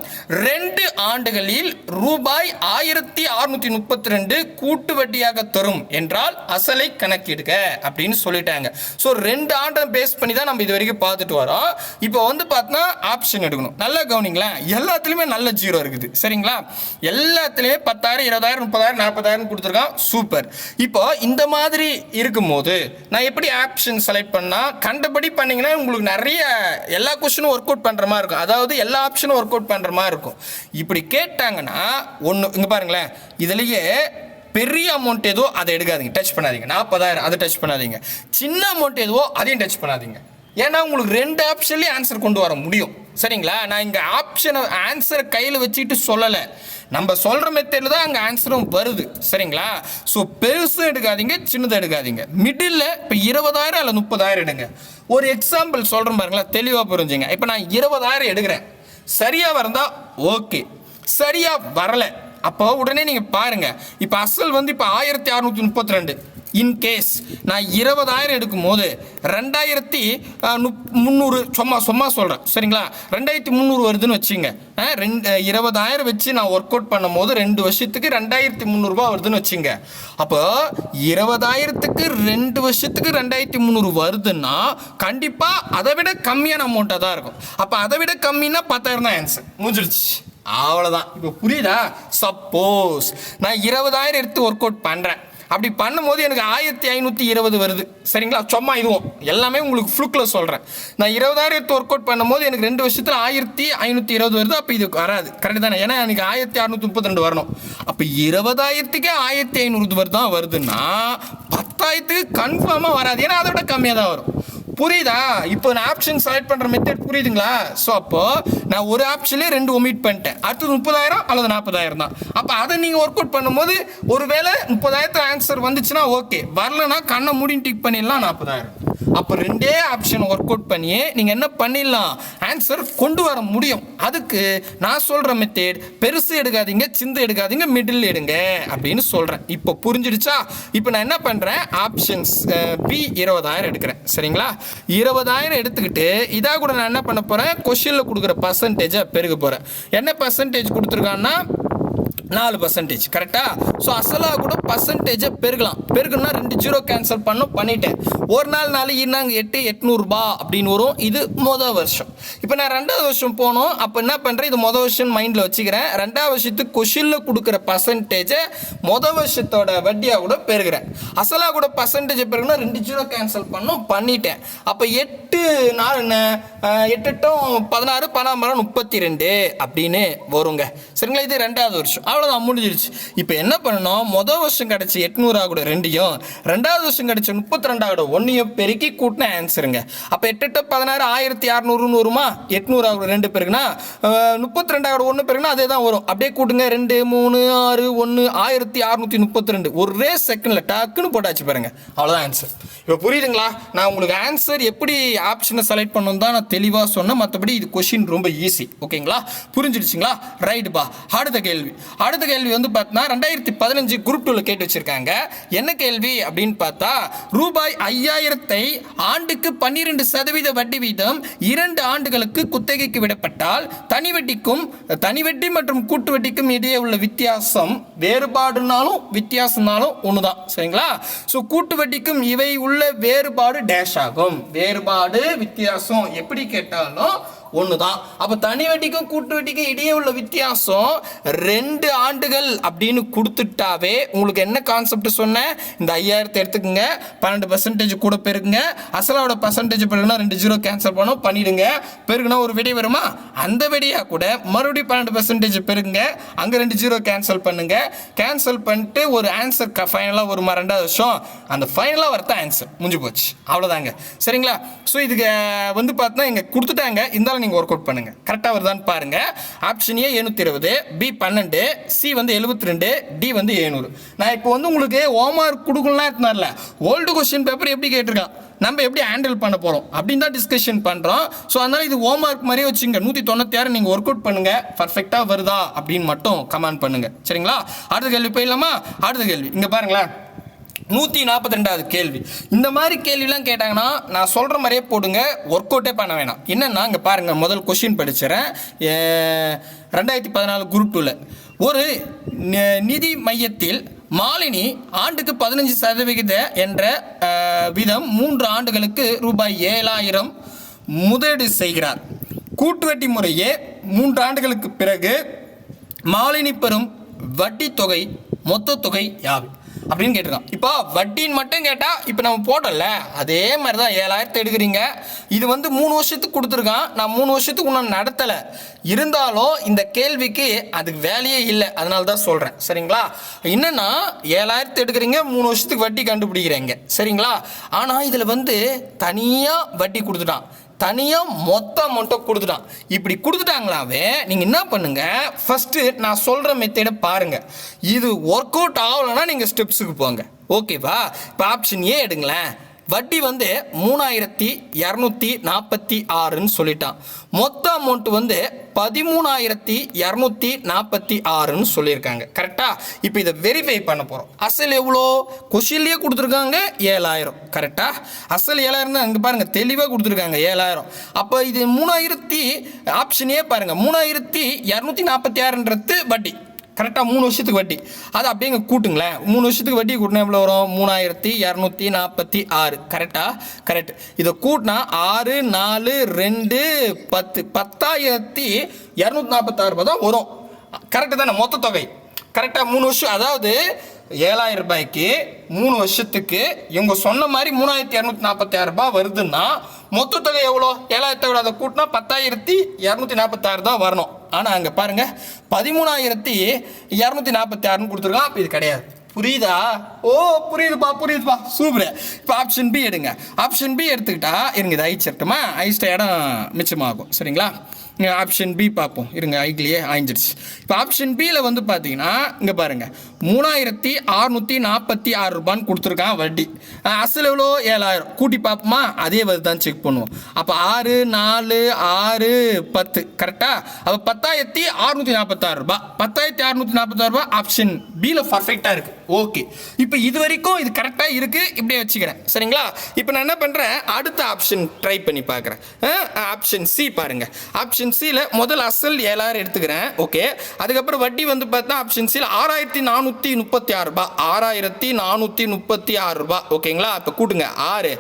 ரெண்டு ஆண்டுகளில் ரூபாய் ஆயிரத்தி அறுநூத்தி முப்பத்தி ரெண்டு கூட்டு வட்டியாக தரும் என்றால் அசலை கணக்கிடுக அப்படின்னு சொல்லிட்டாங்க. ஸோ ரெண்டு ஆண்டை பேஸ் பண்ணி தான் நம்ம இது வரைக்கும் பார்த்துட்டு வரோம். இப்போ வந்து பார்த்தோன்னா ஆப்ஷன் எடுக்கணும். நல்லா கவனிங்களேன் எல்லாத்துலேயுமே நல்ல ஜீரோ இருக்குது. சரிங்களா? எல்லாத்துலேயுமே பத்தாயிரம் இருபதாயிரம் முப்பதாயிரம் நாற்பதாயிரம் கொடுத்துருக்கான். சூப்பர் இப்போ இந்த மாதிரி இருக்கும்போது நான் எப்படி ஆப்ஷன் செலக்ட் பண்ணால் கண்டபடி பண்ணீங்கன்னா உங்களுக்கு நிறைய எல்லா கொஸ்டினும் ஒர்க் அவுட் பண்ணுற மாதிரி இருக்கும். அதாவது எல்லா ஆப்ஷனும் ஒர்க் அவுட் பண்ணுற மாதிரி இருக்கும். இப்படி கேட்டாங்கன்னா ஒன்று இங்கே பாருங்களேன். இதுலேயே பெரிய அமௌண்ட் ஏதோ அதை எடுக்காதீங்க. டச் பண்ணாதீங்க. நாற்பதாயிரம் அதை டச் பண்ணாதீங்க. சின்ன அமௌண்ட் எதுவோ அதையும் டச் பண்ணாதீங்க. ஏன்னா உங்களுக்கு ரெண்டு ஆப்ஷன்லேயும் ஆன்சர் கொண்டு வர முடியும். சரிங்களா? நான் இங்கே ஆப்ஷனை ஆன்சரை கையில் வச்சுக்கிட்டு சொல்லலை. நம்ம சொல்கிற மெத்தடில் தான் அங்கே ஆன்சரும் வருது. சரிங்களா? ஸோ பெருசும் எடுக்காதீங்க சின்னதாக எடுக்காதீங்க. மிடில் இப்போ இருபதாயிரம் இல்லை முப்பதாயிரம் எடுங்க. ஒரு எக்ஸாம்பிள் சொல்கிறேன் பாருங்களேன் தெளிவாக புரிஞ்சுங்க. இப்போ நான் இருபதாயிரம் எடுக்கிறேன். சரியாக வந்தால் ஓகே சரியாக வரலை. அப்போ உடனே நீங்கள் பாருங்கள் இப்போ அசல் வந்து இப்போ ஆயிரத்தி அறுநூத்தி முப்பத்தி ரெண்டு. இன்கேஸ் நான் இருபதாயிரம் எடுக்கும் போது ரெண்டாயிரத்தி அஹ், முப்- முந்நூறு சும்மா சும்மா சொல்கிறேன் சரிங்களா? ரெண்டாயிரத்தி முந்நூறு வருதுன்னு வச்சுங்க ரெண்டு இருபதாயிரம் வச்சு நான் ஒர்க் அவுட் பண்ணும் போது ரெண்டு வருஷத்துக்கு ரெண்டாயிரத்தி முந்நூறுபா வருதுன்னு வச்சுங்க அப்போ இருபதாயிரத்துக்கு ரெண்டு வருஷத்துக்கு ரெண்டாயிரத்தி முந்நூறு வருதுன்னா கண்டிப்பாக அதை விட கம்மியான அமௌண்ட்டாக தான் இருக்கும். அப்போ அதை விட கம்மின்னா பத்தாயிரம் தான் ஆன்சர் முடிஞ்சிருச்சு. அவ்வளோதான் இப்போ புரியுதா? சப்போஸ் நான் இருபதாயிரம் எடுத்து ஒர்க் அவுட் பண்ணுறேன் அப்படி பண்ணும்போது எனக்கு ஆயிரத்தி ஐநூற்றி இருபது வருது. சரிங்களா? சும்மா இதுவும். எல்லாமே உங்களுக்கு ஃப்ளூக்கில் சொல்கிறேன் நான் இருபதாயிரத்து ஒர்க் அவுட் பண்ணும்போது எனக்கு ரெண்டு வருஷத்தில் ஆயிரத்தி ஐநூற்றி இருபது வருது அப்போ இது வராது. கரெக்டு தானே? ஏன்னா எனக்கு ஆயிரத்தி அறுநூற்றி முப்பத்தி ரெண்டு வரணும். அப்போ இருபதாயிரத்துக்கே ஆயிரத்தி ஐநூறு தான் வருதுன்னா பத்தாயிரத்துக்கு கன்ஃபார்மாக வராது. ஏன்னா அதை விட கம்மியாக தான் வரும். புரியுதா? இப்போ நான் ஆப்ஷன் செலக்ட் பண்ணுற மெத்தட் புரியுதுங்களா? ஸோ அப்போ நான் ஒரு ஆப்ஷன்லேயே ரெண்டு ஒமிட் பண்ணிட்டேன். அடுத்தது முப்பதாயிரம் அல்லது நாற்பதாயிரம் தான். அப்போ அதை நீங்கள் ஒர்க் அவுட் பண்ணும்போது ஒருவேளை முப்பதாயிரத்து ஆன்சர் வந்துச்சுன்னா ஓகே வரலனா கண்ணை மூடி டிக் பண்ணிடலாம் நாற்பதாயிரம். அப்போ ரெண்டே ஆப்ஷன் ஒர்க் அவுட் பண்ணி நீங்கள் என்ன பண்ணிடலாம்? ஆன்சர் கொண்டு வர முடியும். அதுக்கு நான் சொல்கிற மெத்தேட் பெருசு எடுக்காதீங்க சிந்து எடுக்காதீங்க மிடில் எடுங்க அப்படின்னு சொல்கிறேன் இப்போ புரிஞ்சிடுச்சா? இப்போ நான் என்ன பண்ணுறேன் ஆப்ஷன்ஸ் பி இருபதாயிரம் எடுக்கிறேன். சரிங்களா? இருபதாயிரம் எடுத்துக்கிட்டு இதாக கூட நான் என்ன பண்ண போகிறேன் கொஷினில் கொடுக்குற பர்சன்டேஜை பெருக போகிறேன் என்ன பர்சன்டேஜ் கொடுத்துருக்கான்னா நாலு பர்சன்டேஜ் கரெக்டா ஸோ அசலாக கூட பர்சன்டேஜை பெருகலாம். பெருகணும்னா ரெண்டு ஜீரோ கேன்சல் பண்ணும் பண்ணிட்டேன். ஒரு நாள் நாலு இன்னாங்க எட்டு எட்நூறுபா அப்படின்னு வரும். இது மொதல் வருஷம். இப்போ நான் ரெண்டாவது வருஷம் போனோம். அப்போ என்ன பண்ணுறேன் இது மொதல் வருஷம் மைண்டில் வச்சுக்கிறேன். ரெண்டாவது வருஷத்துக்கு கொஷினில் கொடுக்குற பர்சன்டேஜை மொதல் வருஷத்தோட வட்டியாக கூட பெருகிறேன். அசலாக கூட பர்சன்டேஜ் பெருகுனா ரெண்டு ஜீரோ கேன்சல் பண்ணும் பண்ணிட்டேன். அப்போ எட்டு நாள் எட்டு எட்டும் பதினாறு பன்னெண்டு முப்பத்தி ரெண்டு அப்படின்னு வருங்க. சரிங்களா? இது ரெண்டாவது வருஷம். அவ்வளோதான் முடிஞ்சிருச்சு. இப்போ என்ன பண்ணணும்? மொதல் வருஷம் கிடச்ச எட்நூறு கூட ரெண்டையும் ரெண்டாவது வருஷம் கிடச்ச முப்பத்தி ரெண்டாவோட ஒன்றையும் பெருக்கி கூட்டின ஆன்சருங்க அப்போ எட்டு எட்டு பதினாறு ஆயிரத்தி அறநூறுன்னு வருமா? எட்நூறு கூட ரெண்டு பேருக்குன்னா முப்பத்தி ரெண்டாவோட ஒன்று பேருக்குன்னா அதே தான் வரும். அப்படியே கூட்டுங்க. ரெண்டு மூணு ஆறு ஒன்று ஆயிரத்தி அறநூற்றி முப்பத்தி ரெண்டு ஒரே செகண்டில் டக்குன்னு போட்டாச்சு பாருங்க. அவ்வளோதான் ஆன்சர் இப்போ புரியுதுங்களா? நான் உங்களுக்கு ஆன்சர் எப்படி ஆப்ஷனை செலக்ட் பண்ணணும் தான் நான் தெளிவாக சொன்னேன். மற்றபடி இது கொஷின் ரொம்ப ஈஸி ஓகேங்களா புரிஞ்சிடுச்சிங்களா? ரைட்டுப்பா அடுத்த கேள்வி. அடுத்த கேள்வி வந்து பார்த்தீங்கன்னா ரெண்டாயிரத்தி பதினஞ்சு குரூப் டூவில் கேட்டு வச்சுருக்காங்க. என்ன கேள்வி அப்படின்னு பார்த்தா ரூபாய் ஐயாயிரத்தை ஆண்டுக்கு பன்னிரெண்டு சதவீத வட்டி வீதம் இரண்டு ஆண்டுகளுக்கு குத்தகைக்கு விடப்பட்டால் தனி வட்டிக்கும் தனி வட்டி மற்றும் கூட்டு வட்டிக்கும் இடையே உள்ள வித்தியாசம் வேறுபாடுனாலும் வித்தியாசம்னாலும் ஒன்று தான் சரிங்களா? ஸோ கூட்டு வட்டிக்கும் இவை உள்ள வேறுபாடு டேஷ் ஆகும். வேறுபாடு வித்தியாசம். எப்படி கேட்டாலும் ஒன்று தான் அப்போ தனி வட்டிக்கும் கூட்டு வட்டிக்கும் இடையே உள்ள வித்தியாசம் ரெண்டு ஆண்டுகள் அப்படின்னு கொடுத்துட்டாவே உங்களுக்கு என்ன கான்செப்ட் சொன்னேன் இந்த ஐயாயிரத்தை எடுத்துக்கோங்க. பன்னெண்டு பர்சன்டேஜ் கூட பெருக்குங்க. அசலோட பர்சன்டேஜ் பெருகுனா ரெண்டு ஜீரோ கேன்சல் பண்ணோம். பண்ணிடுங்க. பெருக்குனா ஒரு வெடி வருமா? அந்த வெடியாக கூட மறுபடியும் பன்னெண்டு பர்சன்டேஜ் பெருங்க அங்கே ரெண்டு ஜீரோ கேன்சல் பண்ணுங்க. கேன்சல் பண்ணிட்டு ஒரு ஆன்சர் ஃபைனலாக வருமா? ரெண்டாவது வருஷம். அந்த ஃபைனலாக வரத்த ஆன்சர் முடிஞ்சு போச்சு. அவ்வளோதாங்க சரிங்களா? ஸோ இதுக்கு வந்து பார்த்தா இங்கே கொடுத்துட்டாங்க. இருந்தாலும் நீங்கள் ஒர்க் அவுட் பண்ணுங்கள் கரெக்டாக வருதான்னு பாருங்கள் ஆப்ஷன் ஏ எழுநூத்தி இருபது பி பன்னெண்டு சி வந்து எழுபத்தி ரெண்டு டி வந்து எழுநூறு. நான் இப்போ வந்து உங்களுக்கு ஹோம்ஒர்க் கொடுக்கணும்லாம் இருந்தார்ல ஓல்டு கொஸ்டின் பேப்பர் எப்படி கேட்டிருக்கான்? நம்ம எப்படி ஹேண்டில் பண்ண போகிறோம் அப்படின்னு தான் டிஸ்கஷன் பண்ணுறோம் ஸோ அதனால் இது ஹோம் ஒர்க் மாதிரியே வச்சுங்க. நூற்றி தொண்ணூற்றி ஆறு நீங்கள் ஒர்க் அவுட் பண்ணுங்கள் பர்ஃபெக்டாக வருதா அப்படின்னு மட்டும் கமெண்ட் பண்ணுங்கள் சரிங்களா? அடுத்த கேள்வி போயிடலாமா? அடுத்த கேள்வி. இங்கே பாருங்களேன். நூற்றி நாற்பத்தி ரெண்டாவது கேள்வி. இந்த மாதிரி கேள்விலாம் கேட்டாங்கன்னா நான் சொல்கிற மாதிரியே போடுங்க ஒர்க் அவுட்டே பண்ண வேணாம். என்னென்னா இங்கே பாருங்கள் முதல் கொஷின் படிச்சிடறேன் ரெண்டாயிரத்தி பதினாலு குரூப் டூவில் ஒரு நிதி மையத்தில் மாலினி ஆண்டுக்கு பதினஞ்சு சதவிகித என்ற விதம் மூன்று ஆண்டுகளுக்கு ரூபாய் ஏழாயிரம் முதலீடு செய்கிறார். கூட்டு வட்டி முறையே மூன்று ஆண்டுகளுக்கு பிறகு மாலினி பெறும் வட்டி தொகை மொத்த தொகை யாவை? அப்படின்னு கேட்டிருக்கான். இப்போ வட்டின்னு மட்டும் கேட்டால் இப்போ நம்ம போட்டோம்ல அதே மாதிரி தான் ஏழாயிரத்து எடுக்கிறீங்க. இது வந்து மூணு வருஷத்துக்கு கொடுத்துருக்கான். நான் மூணு வருஷத்துக்கு இன்னும் நடத்தலை. இருந்தாலும் இந்த கேள்விக்கு அதுக்கு வேலையே இல்லை. அதனால தான் சொல்கிறேன் சரிங்களா? என்னென்னா ஏழாயிரத்து எடுக்கிறீங்க மூணு வருஷத்துக்கு வட்டி கண்டுபிடிக்கிறீங்க. சரிங்களா? ஆனால் இதில் வந்து தனியாக வட்டி கொடுத்துட்டான். தனியாக மொத்த அமௌண்ட்டை கொடுத்துட்டான். இப்படி கொடுத்துட்டாங்களாவே நீங்கள் என்ன பண்ணுங்கள் ஃபஸ்ட்டு நான் சொல்கிற மெத்தேடை பாருங்கள் இது ஒர்க் அவுட் ஆகலைன்னா நீங்கள் ஸ்டெப்ஸுக்கு போங்க. ஓகேவா இப்போ ஆப்ஷன் ஏ எடுங்களேன். வட்டி வந்து மூணாயிரத்தி இரநூத்தி நாற்பத்தி ஆறுன்னு சொல்லிட்டான். மொத்த அமௌண்ட் வந்து பதிமூணாயிரத்தி இரநூத்தி நாற்பத்தி ஆறுன்னு சொல்லியிருக்காங்க. கரெக்டா இப்போ இதை வெரிஃபை பண்ண போகிறோம் அசல் எவ்வளோ? கொஷின்லேயே கொடுத்துருக்காங்க ஏழாயிரம். கரெக்டா அசல் ஏழாயிரம் தான் அங்கே பாருங்கள் தெளிவாக கொடுத்துருக்காங்க ஏழாயிரம். அப்போ இது மூணாயிரத்தி ஆப்ஷனே பாருங்கள் மூணாயிரத்தி இரநூத்தி நாற்பத்தி ஆறுன்றது வட்டி. கரெக்டாக மூணு வருஷத்துக்கு வட்டி. அதை அப்படியே இங்கே கூட்டுங்களேன். மூணு வருஷத்துக்கு வட்டி கூட்டினா எவ்வளோ வரும்? மூணாயிரத்தி இரநூத்தி நாற்பத்தி ஆறு. கரெக்டாக கரெக்ட். இதை கூட்டினா ஆறு நாலு ரெண்டு பத்து. பத்தாயிரத்தி இரநூத்தி நாற்பத்தாறு ரூபாய் தான் வரும். கரெக்டு தானே? மொத்த தொகை. கரெக்டாக மூணு வருஷம் அதாவது ஏழாயிரம் ரூபாய்க்கு மூணு வருஷத்துக்கு இவங்க சொன்ன மாதிரி மூணாயிரத்தி இரநூத்தி நாற்பத்தி ஆறு ரூபாய் வருதுன்னா மொத்த தொகை எவ்வளோ? ஏழாயிரத்தை விட அதை கூட்டினா பத்தாயிரத்தி இரநூத்தி நாற்பத்தாறு தான் வரணும். ஆனால் அங்கே பாருங்க. பதிமூணாயிரத்தி இரநூத்தி நாற்பத்தி ஆறுன்னு கொடுத்துருக்கான். அப்போ இது கிடையாது. புரியுதா? ஓ புரியுதுப்பா புரியுதுப்பா. சூப்பர். இப்போ ஆப்ஷன் பி எடுங்க. ஆப்ஷன் பி எடுத்துக்கிட்டா இருங்க இது அழிச்சிருட்டுமா அழிச்சிட்ட இடம் மிச்சமாகும். சரிங்களா? ஆப்ஷன் பி பார்ப்போம். இருங்க ஐக்கிலேயே ஆயிஞ்சிடுச்சு இப்போ ஆப்ஷன் பியில் வந்து பார்த்தீங்கன்னா இங்கே பாருங்கள் மூணாயிரத்தி அறுநூற்றி நாற்பத்தி ஆறு ரூபான்னு கொடுத்துருக்கான் வட்டி. அசல் எவ்வளோ? ஏழாயிரம். கூட்டி பார்ப்போமா? அதே வரி தான் செக் பண்ணுவோம். அப்போ ஆறு நாலு ஆறு பத்து. கரெக்டாக அப்போ பத்தாயிரத்தி அறுநூற்றி நாற்பத்தாறு ரூபா. பத்தாயிரத்தி அறுநூற்றி நாற்பத்தாறு ரூபா ஆப்ஷன் பியில் பர்ஃபெக்டாக இருக்குது ஓகே இப்போ இது வரைக்கும் இது கரெக்டாக இருக்குது இப்படியே வச்சுக்கிறேன். சரிங்களா? இப்போ நான் என்ன பண்ணுறேன் அடுத்த ஆப்ஷன் ட்ரை பண்ணி பார்க்குறேன். ஆப்ஷன் சி பாருங்கள் ஆப்ஷன் சியில் முதல் அசல் ஏழாயிரம் எடுத்துக்கிறேன். ஓகே அதுக்கப்புறம் வட்டி வந்து பார்த்தா ஆப்ஷன் சியில் ஆறாயிரத்தி நானூற்றி முப்பத்தி ஆறு ரூபா ஆறாயிரத்தி நானூற்றி முப்பத்தி ஆறு ரூபா ஓகேங்களா இப்போ கூட்டுங்க. ஆறு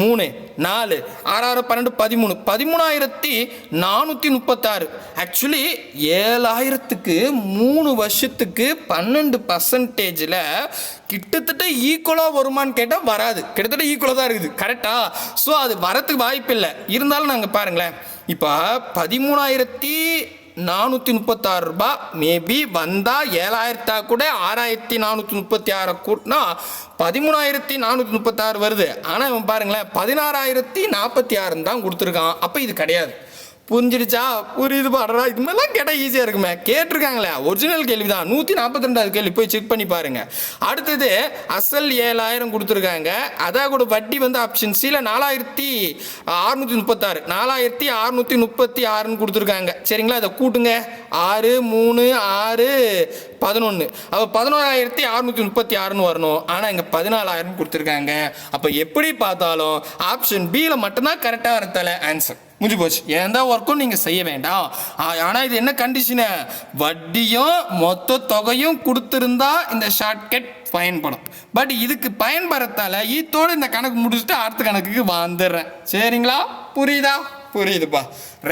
மூணு நாலு ஆறாறு பன்னெண்டு பதிமூணு. பதிமூணாயிரத்தி நானூற்றி முப்பத்தாறு ஆக்சுவலி ஏழாயிரத்துக்கு மூணு வருஷத்துக்கு பன்னெண்டு பர்சன்டேஜில் கிட்டத்தட்ட ஈக்குவலாக வருமான்னு கேட்டால் வராது. கிட்டத்தட்ட ஈக்குவலாக தான் இருக்குது. கரெக்டாக ஸோ அது வரத்துக்கு வாய்ப்பு இல்லை. இருந்தாலும் நாங்கள் பாருங்களேன். இப்போ பதிமூணாயிரத்தி நானூற்றி முப்பத்தாறு ரூபாய் மேபி வந்தால் ஏழாயிரத்தா கூட ஆறாயிரத்தி நானூற்றி முப்பத்தி ஆறை கூட்டினா பதிமூணாயிரத்தி நானூற்றி முப்பத்தாறு வருது. ஆனால் இவன் பாருங்களேன் பதினாறாயிரத்தி நாற்பத்தி ஆறுன்னு தான் கொடுத்துருக்கான். அப்போ இது கிடையாது. புரிஞ்சிடுச்சா? புரியுது பாடுறா. இது மாதிரிலாம் கேட்டால் ஈஸியாக இருக்குமே. கேட்டிருக்காங்களே. ஒரிஜினல் கேள்வி தான் நூற்றி நாற்பத்தி ரெண்டாவது கேள்வி. போய் செக் பண்ணி பாருங்க. அடுத்தது அசல் ஏழாயிரம் கொடுத்துருக்காங்க. அதான் கூட வட்டி வந்து ஆப்ஷன் சில நாலாயிரத்தி அறுநூற்றி முப்பத்தாறு. நாலாயிரத்தி அறுநூற்றி முப்பத்தி ஆறுன்னு கொடுத்துருக்காங்க. சரிங்களா? அதை கூட்டுங்க. ஆறு மூணு ஆறு பதினொன்று அப்போ பதினோராயிரத்தி அறுநூற்றி முப்பத்தி ஆறுன்னு வரணும். ஆனால் இங்கே பதினாலாயிரம் கொடுத்துருக்காங்க. அப்போ எப்படி பார்த்தாலும் ஆப்ஷன் பியில் மட்டும்தான் கரெக்டாக வரத்தல ஆன்சர் முடிஞ்சு போச்சு. எந்த ஒர்க்கும் நீங்கள் செய்ய வேண்டாம். ஆனால் இது என்ன கண்டிஷனு வட்டியும் மொத்த தொகையும் கொடுத்துருந்தா இந்த ஷார்ட்கட் பயன்படும். பட் இதுக்கு பயன்படுத்தால ஈத்தோடு இந்த கணக்கு முடிச்சுட்டு அடுத்த கணக்குக்கு வந்துடுறேன். சரிங்களா? புரியுதா? புரியுதுப்பா.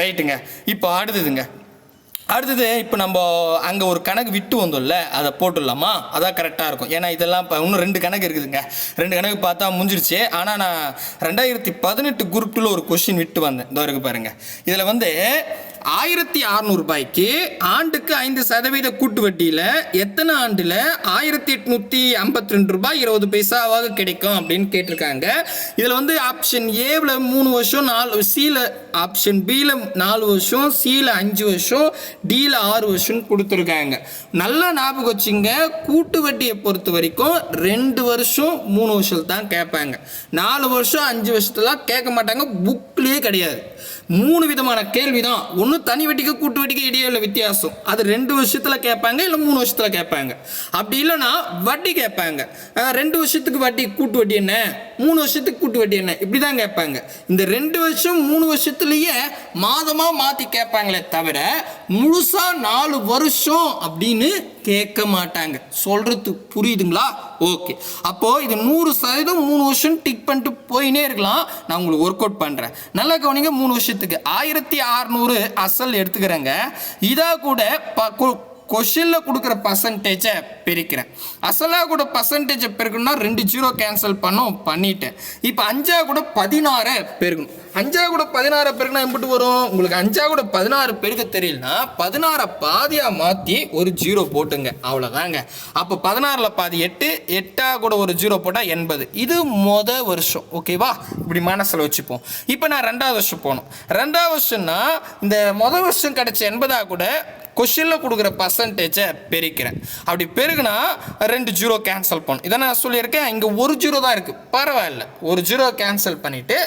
ரைட்டுங்க இப்போ அடுத்ததுங்க. அடுத்தது இப்போ நம்ம அங்கே ஒரு கணக்கு விட்டு வந்தோம்ல அதை போட்டுடலாமா? அதான் கரெக்டாக இருக்கும். ஏன்னா இதெல்லாம் இப்போ இன்னும் ரெண்டு கணக்கு இருக்குதுங்க. ரெண்டு கணக்கு பார்த்தா முடிஞ்சிருச்சு. ஆனால் நான் ரெண்டாயிரத்தி பதினெட்டு குரூப்பில் ஒரு கொஷின் விட்டு வந்தேன். இதோ இருக்கு பாருங்க. இதில் வந்து ஆயிரத்தி அறநூறுபாய்க்கு ஆண்டுக்கு ஐந்து சதவீத கூட்டு வட்டியில் எத்தனை ஆண்டில் ஆயிரத்தி எட்நூற்றி ஐம்பத்தி ரெண்டு ரூபாய் இருபது பைசாவாக கிடைக்கும் அப்படின்னு கேட்டிருக்காங்க. இதில் வந்து ஆப்ஷன் ஏவில் மூணு வருஷம் நாலு சியில் ஆப்ஷன் பியில் நாலு வருஷம் சியில் அஞ்சு வருஷம் டியில் ஆறு வருஷம் கொடுத்துருக்காங்க. நல்லா ஞாபகம் வச்சுங்க கூட்டு வட்டியை பொறுத்த வரைக்கும் ரெண்டு வருஷம் மூணு வருஷம் தான் கேட்பாங்க. நாலு வருஷம் அஞ்சு வருஷத்துலாம் கேட்க மாட்டாங்க புக்லேயே கிடையாது. மூணு விதமான கேள்வி தான் ஒன்று தனி வட்டிக்கு கூட்டு வட்டிக்கு இடையே உள்ள வித்தியாசம். அது ரெண்டு வருஷத்தில் கேட்பாங்க இல்லை மூணு வருஷத்தில் கேட்பாங்க. அப்படி இல்லைன்னா வட்டி கேட்பாங்க. ரெண்டு வருஷத்துக்கு வட்டி கூட்டு வட்டி என்ன? மூணு வருஷத்துக்கு கூட்டு வட்டி என்ன? இப்படி தான் கேட்பாங்க. இந்த ரெண்டு வருஷம் மூணு வருஷத்துலேயே மாதமாக மாற்றி கேட்பாங்களே தவிர முழுசாக நாலு வருஷம் அப்படின்னு கேட்க மாட்டாங்க. சொல்கிறது புரியுதுங்களா? ஓகே. அப்போது இது நூறு சதவீதம் மூணு வருஷம் டிக் பண்ணிட்டு போயினே இருக்கலாம். நான் உங்களுக்கு ஒர்க் அவுட் பண்ணுறேன் நல்லா கவனிங்க மூணு வருஷம் வருஷத்துக்கு ஆயிரத்தி அறநூறு அசல் எடுத்துக்கிறேங்க. இதாக கூட ப கொஷினில் கொடுக்குற பர்சன்டேஜை பிரிக்கிறேன். அசலாக கூட பர்சன்டேஜை பெருக்கணும்னா ரெண்டு ஜீரோ கேன்சல் பண்ணோம் பண்ணிட்டேன். இப்போ அஞ்சா கூட பதினாறை பெருக்கணும். அஞ்சா கூட பதினாறை பெருக்குனா எப்படி வரும்? உங்களுக்கு அஞ்சா கூட பதினாறு பெருக்க தெரியலனா பதினாறை பாதியாக மாற்றி ஒரு ஜீரோ போட்டுங்க. அவ்வளோதாங்க அப்போ பதினாறில் பாதி எட்டு எட்டா கூட ஒரு ஜீரோ போட்டால் எண்பது. இது மொத வருஷம். ஓகேவா இப்படி மனசில் வச்சுப்போம். இப்போ நான் ரெண்டாவது வருஷம் போகணும். ரெண்டாவது வருஷம்னா இந்த மொதல் வருஷம் கிடச்ச எண்பதாக கூட கொஷினில் கொடுக்குற பர்சன்டேஜை பெருக்கிறேன். அப்படி பெருகுனா ரெண்டு ஜீரோ கேன்சல் பண்ணும். இதை நான் சொல்லியிருக்கேன். இங்கே ஒரு ஜீரோ தான் இருக்குது பரவாயில்ல. ஒரு ஜீரோ கேன்சல் பண்ணிவிட்டு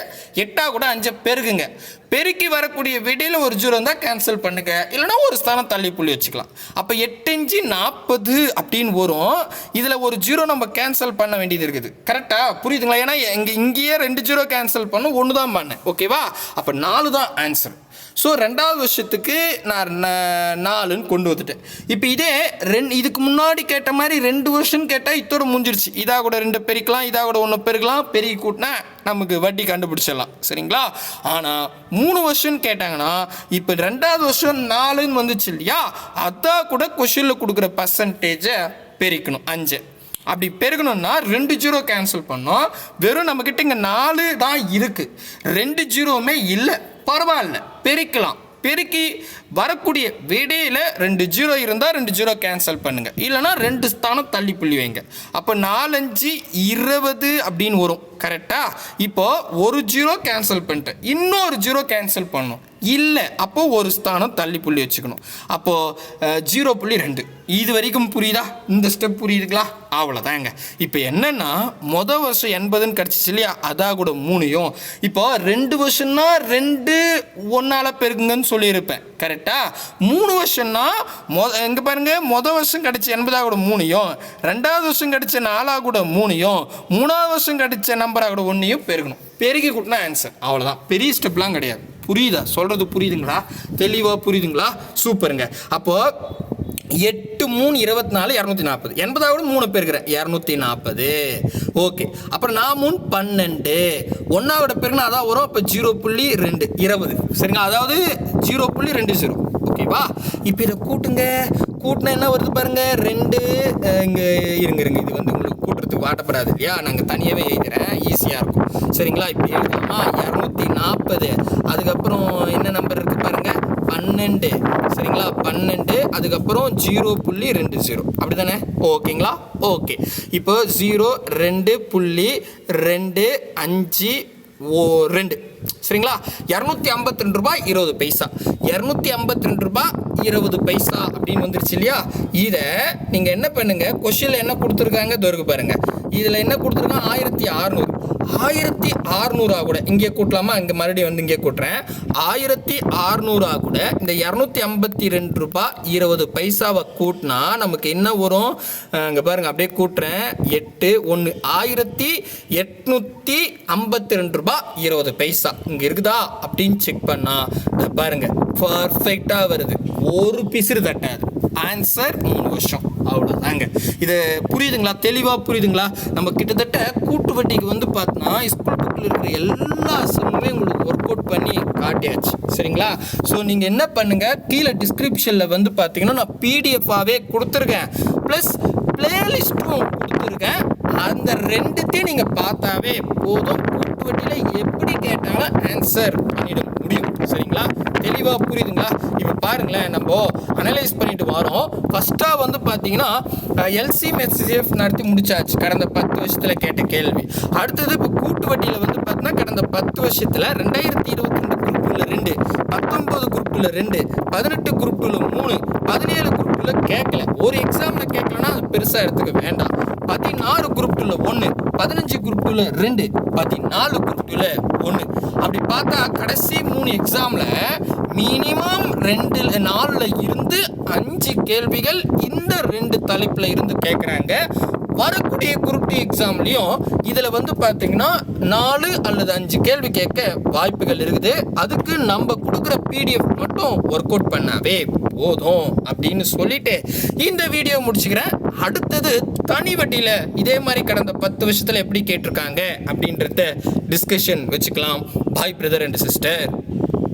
எட்டாக கூட அஞ்சை பெருகுங்க பெருக்கி வரக்கூடிய விடையில் ஒரு ஜீரோ இருந்தால் கேன்சல் பண்ணுங்க. இல்லைனா ஒரு ஸ்தானம் தள்ளி புள்ளி வச்சுக்கலாம். அப்போ எட்டஞ்சு நாற்பது அப்படின்னு வரும். இதில் ஒரு ஜீரோ நம்ம கேன்சல் பண்ண வேண்டியது இருக்குது. கரெக்டாக புரியுதுங்களா? ஏன்னா இங்கே இங்கேயே ரெண்டு ஜீரோ கேன்சல் பண்ணும் ஒன்று தான் பண்ணேன் ஓகேவா அப்போ நாலு தான் ஆன்சர் ஸோ ரெண்டாவது வருஷத்துக்கு நான் நாலுன்னு கொண்டு வந்துட்டேன். இப்போ இதே ரெண்டு இதுக்கு முன்னாடி கேட்ட மாதிரி ரெண்டு வருஷம்னு கேட்டால் இத்தோட முடிஞ்சிருச்சு. இதாக கூட ரெண்டு பெருக்கலாம் இதாக கூட ஒன்று பெருக்கலாம் பெருக்கி கூட்டினா நமக்கு வட்டி கண்டுபிடிச்சிடலாம். சரிங்களா? ஆனால் மூணு வருஷம்னு கேட்டாங்கன்னா இப்போ ரெண்டாவது வருஷம் நாலுன்னு வந்துச்சு இல்லையா? அதான் கூட கொஷினில் கொடுக்குற பர்சன்டேஜை பெருக்கணும். அஞ்சு. அப்படி பெருகணும்னா ரெண்டு ஜீரோ கேன்சல் பண்ணோம். வெறும் நம்மக்கிட்ட இங்கே நாலு தான் இருக்குது ரெண்டு ஜீரோவுமே இல்லை. பரவாயில்ல. பெருக்கலாம். பெருக்கி வரக்கூடிய விடையில் ரெண்டு ஜீரோ இருந்தால் ரெண்டு ஜீரோ கேன்சல் பண்ணுங்கள் இல்லைனா ரெண்டு ஸ்தானம் தள்ளி புள்ளி வைங்க. அப்போ நாலஞ்சு இருபது அப்படின்னு வரும். கரெக்டாக இப்போது ஒரு ஜீரோ கேன்சல் பண்ணிட்டேன். இன்னொரு ஜீரோ கேன்சல் பண்ணும். இல்லை. அப்போது ஒரு ஸ்தானம் தள்ளி புள்ளி வச்சுக்கணும். அப்போது ஜீரோ புள்ளி ரெண்டு. இது வரைக்கும் புரியுதா? இந்த ஸ்டெப் புரியுதுங்களா? அவ்வளோதாங்க இப்போ என்னென்னா மொதல் வருஷம் எண்பதுன்னு கிடச்சிச்சு இல்லையா? அதாக கூட மூணையும். இப்போ ரெண்டு வருஷம்னா ரெண்டு ஒன்றால் பெருக்குங்கன்னு சொல்லியிருப்பேன். கரெக்டாக மூணு வருஷம்னா மொத எங்கே பாருங்க. மொதல் வருஷம் கிடச்ச எண்பதாக கூட மூணையும். ரெண்டாவது வருஷம் கிடச்ச நாலாக கூட மூணையும். மூணாவது வருஷம் கிடச்ச நம்பராக கூட ஒன்றையும் பெருக்கணும் பெருக்கி கூட்டினா ஆன்சர் அவ்வளோதான் பெரிய ஸ்டெப்லாம் கிடையாது. புரியுதா? சொல்கிறது புரியுதுங்களா? தெளிவாக புரியுதுங்களா? சூப்பருங்க. அப்போது எட்டு மூணு இருபத்தி நாலு இரநூத்தி நாற்பது. எண்பதாவது மூணு பேருக்கிறேன் இரநூத்தி நாற்பது. ஓகே. அப்புறம் நான் மூணு பன்னெண்டு. ஒன்றாவோட பேருக்குன்னா அதான் வரும். அப்போ ஜீரோ புள்ளி ரெண்டு இருபது. சரிங்க அதாவது ஜீரோ புள்ளி ரெண்டு ஜீரோ. ஓகேவா? இப்போ இதை கூட்டுங்க. கூட்டினா என்ன வருது பாருங்க? ரெண்டு இங்கே இருங்க இருங்க. இது வந்து வாட்டப்படாது இல்லையா நாங்கள் தனியாகவே எழுதுறேன் ஈஸியாக இருக்கும். சரிங்களா? இப்படி எழுதலாமா? இரநூத்தி நாற்பது அதுக்கப்புறம் என்ன நம்பர் இருக்குது பாருங்கள் பன்னெண்டு. சரிங்களா? பன்னெண்டு. அதுக்கப்புறம் ஜீரோ புள்ளி ரெண்டு ஜீரோ. அப்படி தானே ஓகேங்களா? ஓகே. இப்போ ஜீரோ ரெண்டு புள்ளி ரெண்டு அஞ்சு ஓ ரெண்டு. சரிங்களா? இரநூத்தி ஐம்பத்தி ரெண்டு ரூபாய் இருபது பைசா. இரநூத்தி ஐம்பத்தி ரெண்டு ரூபாய் இருபது பைசா அப்படின்னு வந்துருச்சு இல்லையா? இதை நீங்கள் என்ன பண்ணுங்கள் கொஷினில் என்ன கொடுத்துருக்காங்க? தோருக்கு பாருங்கள் இதில் என்ன கொடுத்துருக்கான்? ஆயிரத்தி அறநூறு. ஆயிரத்தி அறநூறா கூட. இங்கே கூட்டலாமா? இங்கே மறுபடியும் வந்து இங்கே கூட்டுறேன். ஆயிரத்தி அறநூறா கூட இந்த இரநூத்தி ஐம்பத்தி ரெண்டு ரூபாய் இருபது பைசாவை கூட்டினா நமக்கு என்ன வரும்? இங்கே பாருங்கள் அப்படியே கூட்டுறேன். எட்டு ஒன்று ஆயிரத்தி எட்நூற்றி ஐம்பத்தி ரெண்டு ரூபாய் இருபது பைசா. இங்கே இருக்குதா? அப்படின்னு செக் பண்ணால் இதை பாருங்கள் பர்ஃபெக்டாக வருது. ஒரு பிசிறு தட்டாது. ஆன்சர் மூணு வருஷம். அவ்வளோதாங்க இது புரியுதுங்களா? தெளிவாக புரியுதுங்களா? நம்ம கிட்டத்தட்ட கூட்டு வட்டிக்கு வந்து பார்த்தோன்னா ஸ்கூல் புக்கில் இருக்கிற எல்லா சம்மே உங்களுக்கு ஒர்க் அவுட் பண்ணி காட்டியாச்சு. சரிங்களா? ஸோ நீங்கள் என்ன பண்ணுங்கள் கீழே டிஸ்கிரிப்ஷனில் வந்து பார்த்தீங்கன்னா நான் பிடிஎஃபாகவே கொடுத்துருக்கேன். ப்ளஸ் பிளேலிஸ்ட்டும் கொடுத்துருக்கேன். அந்த ரெண்டுத்தையும் நீங்கள் பார்த்தாவே போதும். கூட்டு வட்டியில் எப்படி கேட்டாலும் ஆன்சர் பண்ணிட முடியும். சரிங்களா? தெளிவாக புரியுதுங்களா? இப்போ பாருங்களேன் நம்ம அனலைஸ் பண்ணிட்டு வரோம். ஃபஸ்ட்டாக வந்து பார்த்தீங்கன்னா எல்சி மெஸ்எஃப் நடத்தி முடிச்சாச்சு கடந்த பத்து வருஷத்தில் கேட்ட கேள்வி. அடுத்தது இப்போ கூட்டு வட்டியில் வந்து பார்த்தீங்கன்னா கடந்த பத்து வருஷத்தில் ரெண்டாயிரத்தி இருபத்தி ரெண்டு குரூப்பில் ரெண்டு பத்தொன்பது குரூப்பில் ரெண்டு பதினெட்டு குரூப்பில் மூணு பதினேழு குரூப்பில் கேட்கல ஒரு எக்ஸாமில் கேட்கலன்னா அது பெருசாக எடுத்துக்க வேண்டாம். பதினாறு குரூப்பில் ஒன்று பதினஞ்சு குரூப்பில் ரெண்டு பதினாலு குரூப்பில் ஒன்று அப்படி பார்த்தா கடைசி மூணு எக்ஸாமில் மினிமம் ரெண்டு நாலில் இருந்து அஞ்சு கேள்விகள் இந்த ரெண்டு தலைப்பில் இருந்து கேட்குறாங்க வரக்கூடிய குரூப் டி எக்ஸாம்லேயும் இதில் வந்து பார்த்தீங்கன்னா நாலு அல்லது அஞ்சு கேள்வி கேட்க வாய்ப்புகள் இருக்குது. அதுக்கு நம்ம கொடுக்குற பிடிஎஃப் மட்டும் ஒர்க் அவுட் பண்ணாவே போதும் அப்படின்னு சொல்லிட்டு இந்த வீடியோ முடிச்சுக்கிறேன். அடுத்தது தனி வட்டியில் இதே மாதிரி கடந்த பத்து வருஷத்தில் எப்படி கேட்டிருக்காங்க அப்படின்றத டிஸ்கஷன் வச்சுக்கலாம். பாய் பிரதர் அண்ட் சிஸ்டர்